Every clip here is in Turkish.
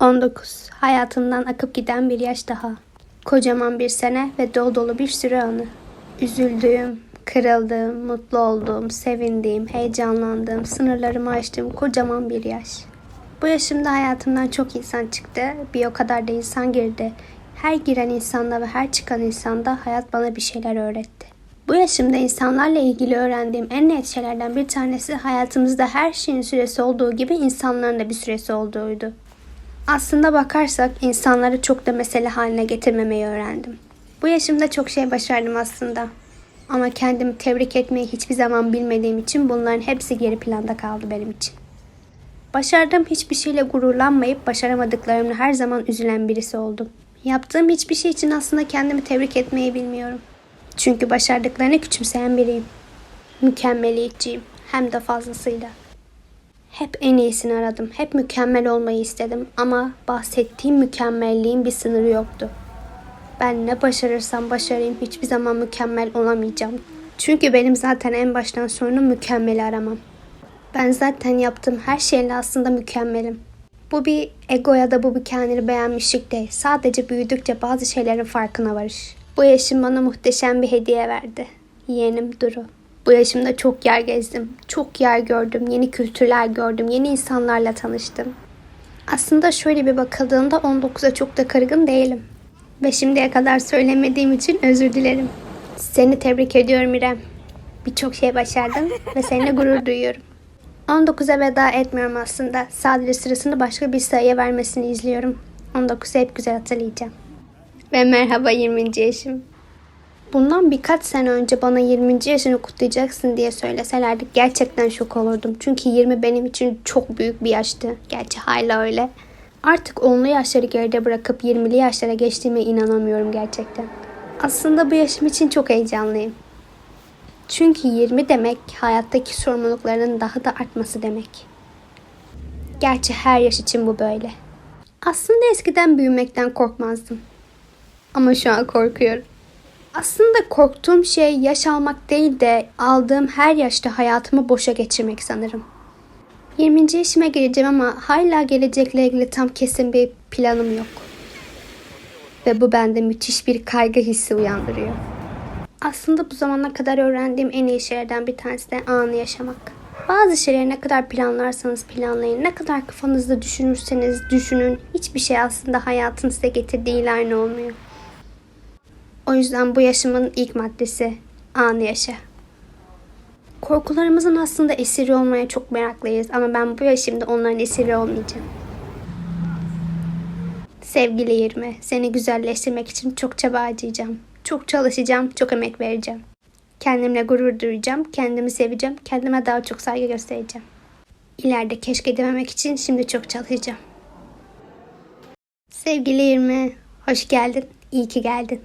19. Hayatımdan akıp giden bir yaş daha. Kocaman bir sene ve dolu dolu bir sürü anı. Üzüldüğüm, kırıldığım, mutlu olduğum, sevindiğim, heyecanlandığım, sınırlarımı aştığım kocaman bir yaş. Bu yaşımda hayatımdan çok insan çıktı. Bir o kadar da insan girdi. Her giren insanda ve her çıkan insanda hayat bana bir şeyler öğretti. Bu yaşımda insanlarla ilgili öğrendiğim en net şeylerden bir tanesi hayatımızda her şeyin süresi olduğu gibi insanların da bir süresi olduğuydu. Aslında bakarsak insanları çok da mesele haline getirmemeyi öğrendim. Bu yaşımda çok şey başardım aslında. Ama kendimi tebrik etmeyi hiçbir zaman bilmediğim için bunların hepsi geri planda kaldı benim için. Başardığım hiçbir şeyle gururlanmayıp başaramadıklarımla her zaman üzülen birisi oldum. Yaptığım hiçbir şey için aslında kendimi tebrik etmeyi bilmiyorum. Çünkü başardıklarını küçümseyen biriyim. Mükemmeliyetçiyim. Hem de fazlasıyla. Hep en iyisini aradım. Hep mükemmel olmayı istedim ama bahsettiğim mükemmelliğin bir sınırı yoktu. Ben ne başarırsam başarayım hiçbir zaman mükemmel olamayacağım. Çünkü benim zaten en baştan sorunum mükemmeli aramam. Ben zaten yaptığım her şeyle aslında mükemmelim. Bu bir ego ya da bu bir kendini beğenmişlik değil. Sadece büyüdükçe bazı şeylerin farkına varış. Bu yaşım bana muhteşem bir hediye verdi. Yeğenim Duru. Bu yaşımda çok yer gezdim. Çok yer gördüm. Yeni kültürler gördüm. Yeni insanlarla tanıştım. Aslında şöyle bir bakıldığında 19'a çok da kırgın değilim. Ve şimdiye kadar söylemediğim için özür dilerim. Seni tebrik ediyorum İrem. Birçok şey başardın ve seninle gurur duyuyorum. 19'a veda etmiyorum aslında. Sadece sırasını başka bir sayıya vermesini izliyorum. 19'u hep güzel hatırlayacağım. Ve merhaba 20. yaşım. Bundan birkaç sene önce bana 20. yaşını kutlayacaksın diye söyleselerdi gerçekten şok olurdum. Çünkü 20 benim için çok büyük bir yaştı. Gerçi hala öyle. Artık 10'lu yaşları geride bırakıp 20'li yaşlara geçtiğime inanamıyorum gerçekten. Aslında bu yaşım için çok heyecanlıyım. Çünkü 20 demek hayattaki sorumlulukların daha da artması demek. Gerçi her yaş için bu böyle. Aslında eskiden büyümekten korkmazdım. Ama şu an korkuyorum. Aslında korktuğum şey yaş almak değil de aldığım her yaşta hayatımı boşa geçirmek sanırım. 20. yaşıma geleceğim ama hala gelecekle ilgili tam kesin bir planım yok. Ve bu bende müthiş bir kaygı hissi uyandırıyor. Aslında bu zamana kadar öğrendiğim en iyi şeylerden bir tanesi de anı yaşamak. Bazı şeyleri ne kadar planlarsanız planlayın, ne kadar kafanızda düşünürseniz düşünün, hiçbir şey aslında hayatın size getirdiğiyle aynı olmuyor. O yüzden bu yaşamın ilk maddesi anı yaşa. Korkularımızın aslında esiri olmaya çok meraklıyız ama ben bu yaşımda onların esiri olmayacağım. Sevgili 20, seni güzelleştirmek için çok çaba harcayacağım. Çok çalışacağım, çok emek vereceğim. Kendimle gurur duyacağım, kendimi seveceğim, kendime daha çok saygı göstereceğim. İleride keşke dememek için şimdi çok çalışacağım. Sevgili 20, hoş geldin, iyi ki geldin.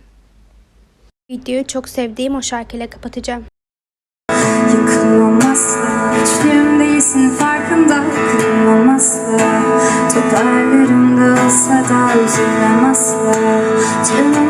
Videoyu çok sevdiğim o şarkıyla kapatacağım. Yıkılmamazla, güçlüyüm değilsin farkında Kırılmamazla, toplarlarımda olsa da üzülemezla Canım